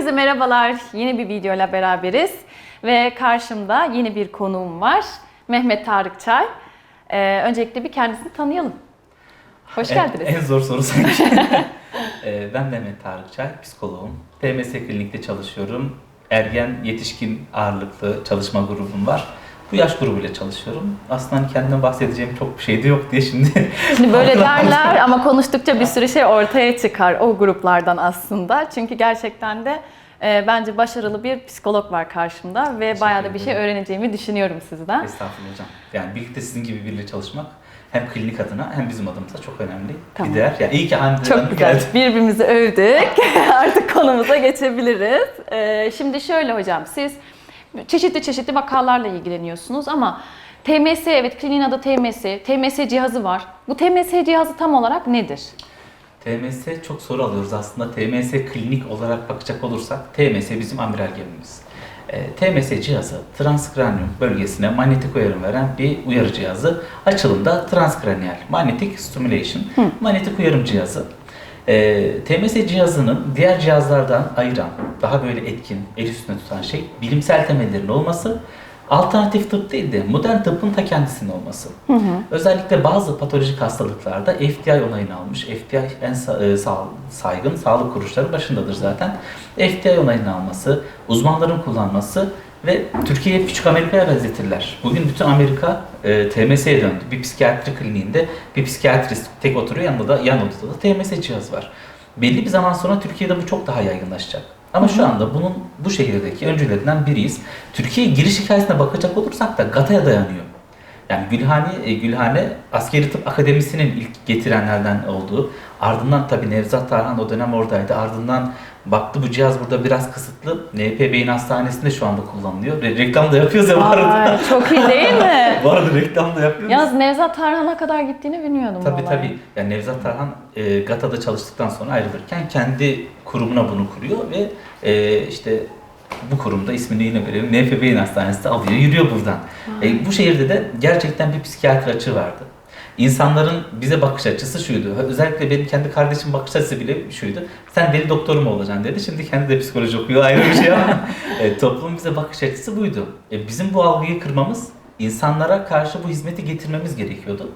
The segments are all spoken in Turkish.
merhabalar. Yeni bir videoyla beraberiz. Ve karşımda yeni bir konuğum var. Mehmet Tarık Çay. Ee, öncelikle bir kendisini tanıyalım. Hoş En- geldiniz. En, zor soru sanki. Ee, ben Mehmet Tarık Çay, psikoloğum. TMS Klinik'te çalışıyorum. Ergen, yetişkin ağırlıklı çalışma grubum var. Bu yaş grubuyla çalışıyorum. Aslında hani kendimden bahsedeceğim çok bir şey de yok diye şimdi. Şimdi böyle derler ama konuştukça bir sürü şey ortaya çıkar o gruplardan aslında. Çünkü gerçekten de e, bence başarılı bir psikolog var karşımda ve bayağı da bir şey öğreneceğimi düşünüyorum sizden. Estağfurullah hocam. Yani birlikte sizin gibi biriyle çalışmak hem klinik adına hem bizim adımıza çok önemli Tamam. bir değer. Yani iyi ki Hande Çok güzel. geldi. Birbirimizi övdük. Artık konumuza geçebiliriz. Ee, şimdi şöyle hocam, siz çeşitli çeşitli vakalarla ilgileniyorsunuz ama TMS, evet kliniğin adı TMS, TMS cihazı var. Bu TMS cihazı tam olarak nedir? TMS çok soru alıyoruz aslında. TMS klinik olarak bakacak olursak TMS bizim amiral gemimiz. E, TMS cihazı transkranium bölgesine manyetik uyarım veren bir uyarı cihazı. Açılımda transkranial magnetic stimulation manyetik uyarım cihazı. E, TMS cihazının diğer cihazlardan ayıran, daha böyle etkin, el üstüne tutan şey bilimsel temellerin olması, alternatif tıp değil de modern tıbbın ta kendisinin olması. Özellikle bazı patolojik hastalıklarda FDI onayını almış. FDI en sa- e, sağ- saygın sağlık kuruluşları başındadır zaten. FDI onayını alması, uzmanların kullanması ve Türkiye'ye küçük Amerika'ya benzetirler. Bugün bütün Amerika e, TMS'ye döndü. Bir psikiyatri kliniğinde bir psikiyatrist tek oturuyor yanında da yan odada da TMS cihazı var. Belli bir zaman sonra Türkiye'de bu çok daha yaygınlaşacak. Ama şu anda bunun bu şehirdeki öncülerinden biriyiz. Türkiye giriş hikayesine bakacak olursak da GATA'ya dayanıyor. Yani Gülhane, e, Gülhane Askeri Tıp Akademisi'nin ilk getirenlerden olduğu. Ardından tabii Nevzat Tarhan o dönem oradaydı. Ardından baktı bu cihaz burada biraz kısıtlı. NP Beyin Hastanesi'nde şu anda kullanılıyor. Re- reklam da yapıyoruz ya bu arada. Ay, çok iyi değil mi? bu arada reklam da yapıyoruz. Yalnız Nevzat Tarhan'a kadar gittiğini bilmiyordum Tabii vallahi. tabii. Yani Nevzat Tarhan e, GATA'da çalıştıktan sonra ayrılırken kendi kurumuna bunu kuruyor ve e, işte bu kurumda ismini yine verelim. NF Beyin Hastanesi'de alıyor, yürüyor buradan. E, bu şehirde de gerçekten bir psikiyatri açığı vardı. İnsanların bize bakış açısı şuydu. Özellikle benim kendi kardeşim bakış açısı bile şuydu. Sen deli doktor mu olacaksın dedi. Şimdi kendi de psikoloji okuyor ayrı bir şey ama e, toplumun bize bakış açısı buydu. E, bizim bu algıyı kırmamız, insanlara karşı bu hizmeti getirmemiz gerekiyordu.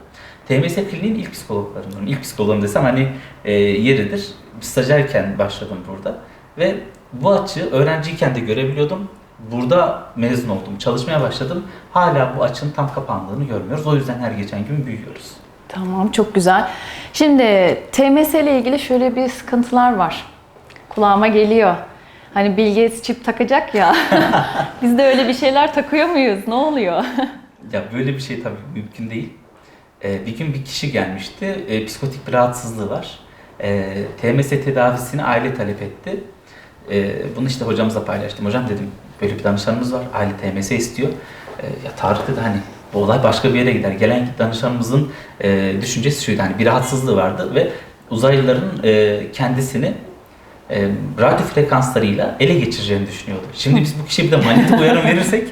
TMS kliniğin ilk psikologlarından, ilk psikoloğum desem hani e, yeridir. Stajyerken başladım burada ve bu açığı öğrenciyken de görebiliyordum. Burada mezun oldum, çalışmaya başladım. Hala bu açının tam kapandığını görmüyoruz. O yüzden her geçen gün büyüyoruz. Tamam çok güzel. Şimdi TMS ile ilgili şöyle bir sıkıntılar var. Kulağıma geliyor. Hani Bill Gates çip takacak ya. Biz de öyle bir şeyler takıyor muyuz? Ne oluyor? Ya böyle bir şey tabii mümkün değil. Ee, bir gün bir kişi gelmişti, e, psikotik bir rahatsızlığı var. E, TMS tedavisini aile talep etti. E, bunu işte hocamızla paylaştım. Hocam dedim, böyle bir danışanımız var, aile TMS istiyor. E, ya Tarık dedi hani bu olay başka bir yere gider. Gelen danışanımızın e, düşüncesi şuydu, hani bir rahatsızlığı vardı ve uzaylıların e, kendisini e, radyo frekanslarıyla ele geçireceğini düşünüyordu. Şimdi biz bu kişiye bir de manyetik uyarım verirsek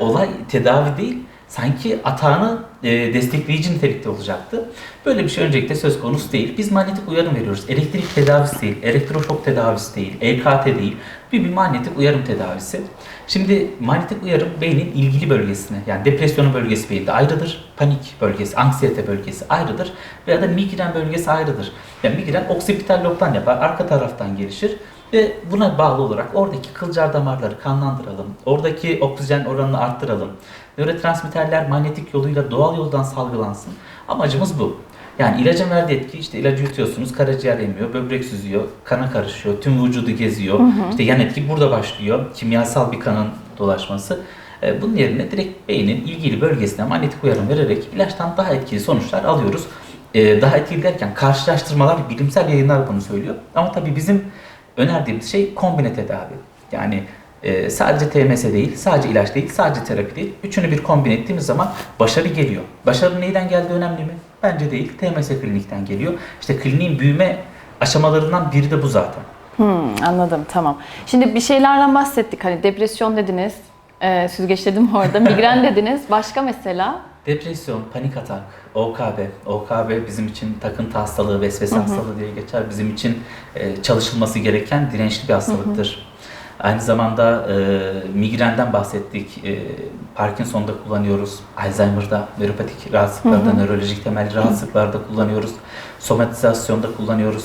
olay tedavi değil, sanki atağını e, destekleyici nitelikte olacaktı. Böyle bir şey öncelikle söz konusu değil. Biz manyetik uyarım veriyoruz. Elektrik tedavisi değil, elektroşok tedavisi değil, EKT değil. Bir, bir manyetik uyarım tedavisi. Şimdi manyetik uyarım beynin ilgili bölgesine, yani depresyonun bölgesi beyinde ayrıdır. Panik bölgesi, anksiyete bölgesi ayrıdır. Veya da migren bölgesi ayrıdır. Yani migren oksipital lobdan yapar, arka taraftan gelişir. Ve buna bağlı olarak oradaki kılcal damarları kanlandıralım. Oradaki oksijen oranını arttıralım. Nörotransmitterler manyetik yoluyla doğal yoldan salgılansın. Amacımız bu. Yani ilacın verdiği etki işte ilacı yutuyorsunuz, karaciğer emiyor, böbrek süzüyor, kana karışıyor, tüm vücudu geziyor. İşte yan etki burada başlıyor. Kimyasal bir kanın dolaşması. E, Bunun yerine direkt beynin ilgili bölgesine manyetik uyarım vererek ilaçtan daha etkili sonuçlar alıyoruz. E, Daha etkili derken karşılaştırmalar, bilimsel yayınlar bunu söylüyor. Ama tabii bizim önerdiğimiz şey kombine tedavi. Yani e, sadece TMS değil, sadece ilaç değil, sadece terapi değil. Üçünü bir kombine ettiğimiz zaman başarı geliyor. Başarı neyden geldiği önemli mi? Bence değil. TMS klinikten geliyor. İşte kliniğin büyüme aşamalarından biri de bu zaten. Hmm, anladım tamam. Şimdi bir şeylerden bahsettik. Hani depresyon dediniz. E, süzgeçledim orada. Migren dediniz. Başka mesela? Depresyon, panik atak, OKB. OKB bizim için takıntı hastalığı, vesvese hastalığı diye geçer. Bizim için e, çalışılması gereken dirençli bir hastalıktır. Aynı zamanda e, migrenden bahsettik. E, Parkinson'da kullanıyoruz. Alzheimer'da, nöropatik rahatsızlıklarda, nörolojik temelli rahatsızlıklarda kullanıyoruz. Somatizasyonda kullanıyoruz.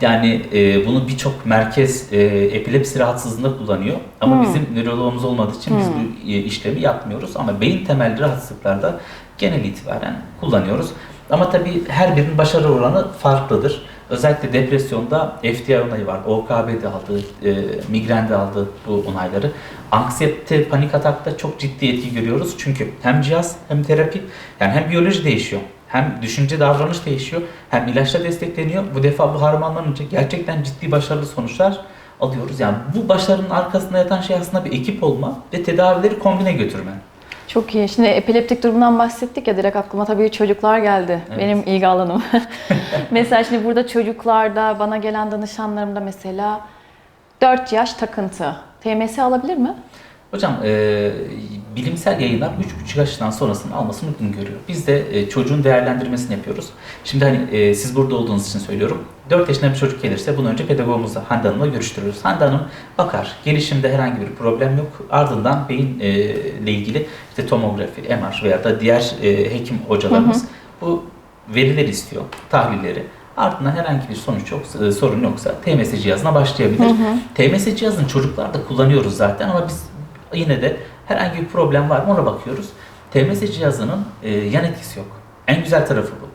Yani e, bunu birçok merkez e, epilepsi rahatsızlığında kullanıyor. Ama bizim nöroloğumuz olmadığı için biz bu e, işlemi yapmıyoruz. Ama beyin temelli rahatsızlıklarda genel itibaren kullanıyoruz. Ama tabii her birinin başarı oranı farklıdır. Özellikle depresyonda FDR onayı var. OKB'de aldı, e, migrende aldı bu onayları. Anksiyete, panik atakta çok ciddi etki görüyoruz. Çünkü hem cihaz hem terapi, yani hem biyoloji değişiyor. Hem düşünce davranış değişiyor, hem ilaçla destekleniyor. Bu defa bu harmanlanınca gerçekten ciddi başarılı sonuçlar alıyoruz. Yani bu başarının arkasında yatan şey aslında bir ekip olma ve tedavileri kombine götürme. Çok iyi. Şimdi epileptik durumdan bahsettik ya direkt aklıma tabii çocuklar geldi. Evet. Benim ilgi alanım. mesela şimdi burada çocuklarda bana gelen danışanlarımda mesela 4 yaş takıntı. TMS alabilir mi? Hocam e, bilimsel yayınlar 3,5 yaşından sonrasını almasını uygun görüyor. Biz de e, çocuğun değerlendirmesini yapıyoruz. Şimdi hani e, siz burada olduğunuz için söylüyorum. 4 yaşında bir çocuk gelirse bunu önce pedagogumuzla Hande Hanım'la görüştürüyoruz. Hande Hanım bakar. Gelişimde herhangi bir problem yok. Ardından beyin e, ile ilgili işte tomografi, MR veya da diğer e, hekim hocalarımız bu verileri istiyor, tahlilleri. Ardından herhangi bir sonuç yoksa, e, sorun yoksa TMS cihazına başlayabilir. TMS cihazını çocuklarda kullanıyoruz zaten ama biz yine de herhangi bir problem var mı ona bakıyoruz. TMS cihazının e, yan etkisi yok. En güzel tarafı bu.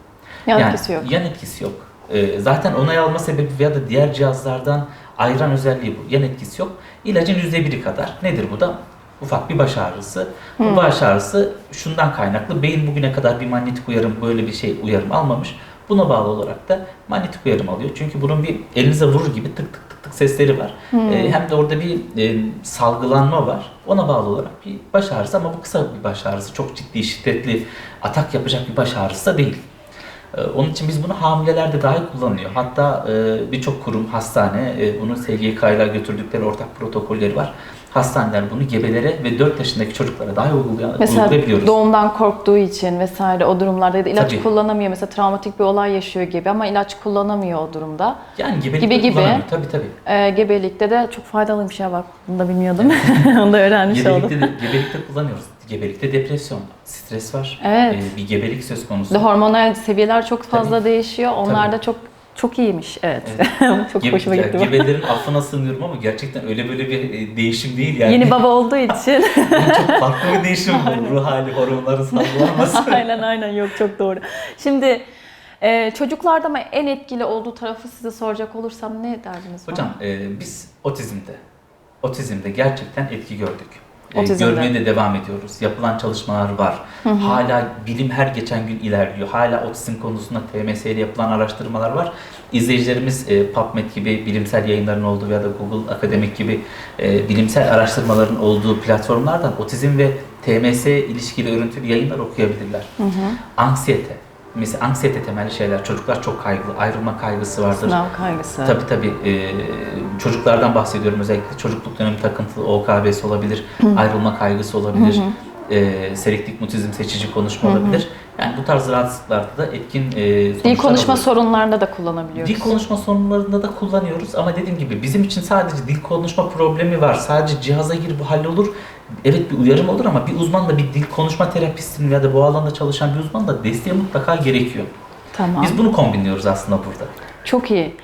Yan Yani etkisi yok. Yan etkisi yok. E, zaten onay alma sebebi veya da diğer cihazlardan ayıran özelliği bu. Yan etkisi yok. İlacın %1'i kadar. Nedir bu da? Ufak bir baş ağrısı. Bu baş ağrısı şundan kaynaklı. Beyin bugüne kadar bir manyetik uyarım, böyle bir şey uyarım almamış. Buna bağlı olarak da manyetik uyarım alıyor. Çünkü bunun bir elinize vurur gibi tık tık tık tık sesleri var. E, hem de orada bir e, salgılanma var. Ona bağlı olarak bir baş ağrısı ama bu kısa bir baş ağrısı. Çok ciddi, şiddetli atak yapacak bir baş ağrısı da değil. Ee, Onun için biz bunu hamilelerde dahi kullanılıyor. Hatta e, birçok kurum, hastane e, bunu SGK ile götürdükleri ortak protokolleri var. Hastaneler bunu gebelere ve 4 yaşındaki çocuklara dahi uygulayan, Mesela uygulayabiliyoruz. doğumdan korktuğu için vesaire o durumlarda ya da ilaç Tabii. kullanamıyor. Mesela travmatik bir olay yaşıyor gibi ama ilaç kullanamıyor o durumda. yani gebelikte gibi gibi. Tabii tabii. Ee, gebelikte de çok faydalıymış ya bak. Bunu da bilmiyordum. Onu da öğrenmiş oldum. Gebelikte, de, gebelikte kullanıyoruz. Gebelikte depresyon, stres var. Evet. Ee, bir gebelik söz konusu. De hormonal seviyeler çok fazla Tabii. değişiyor. Onlar Tabii. da çok çok iyiymiş. Evet. çok Gebe- hoşuma gitti. Gebelerin affına sığınıyorum ama gerçekten öyle böyle bir e, değişim değil yani. Yeni baba olduğu için. çok farklı bir değişim bu. Ruh hali, hormonların salgılanması. aynen aynen yok çok doğru. Şimdi e, çocuklarda ama en etkili olduğu tarafı size soracak olursam ne derdiniz? Hocam e, biz otizmde, otizmde gerçekten etki gördük. E, Otizmde. görmeye de devam ediyoruz. Yapılan çalışmalar var. Hala bilim her geçen gün ilerliyor. Hala otizm konusunda TMS ile yapılan araştırmalar var. İzleyicilerimiz e, PubMed gibi bilimsel yayınların olduğu ya da Google Akademik gibi e, bilimsel araştırmaların olduğu platformlardan otizm ve TMS ilişkili örüntülü yayınlar okuyabilirler. Anksiyete. Mesela anksiyete temelli şeyler. Çocuklar çok kaygılı. Ayrılma kaygısı vardır. Sınav kaygısı. Tabii tabii. Ee, çocuklardan bahsediyorum özellikle. Çocukluk dönemi takıntılı OKB'si olabilir, ayrılma kaygısı olabilir, ee, selektif mutizm seçici konuşma olabilir. Yani bu tarz rahatsızlıklarda da etkin e, sonuçlar Dil konuşma alıyoruz. sorunlarında da kullanabiliyoruz. Dil konuşma sorunlarında da kullanıyoruz ama dediğim gibi bizim için sadece dil konuşma problemi var. Sadece cihaza gir bu hallolur. Evet bir uyarım olur ama bir uzman da bir dil konuşma terapistinin ya da bu alanda çalışan bir uzman da desteği mutlaka gerekiyor. Tamam. Biz bunu kombinliyoruz aslında burada. Çok iyi.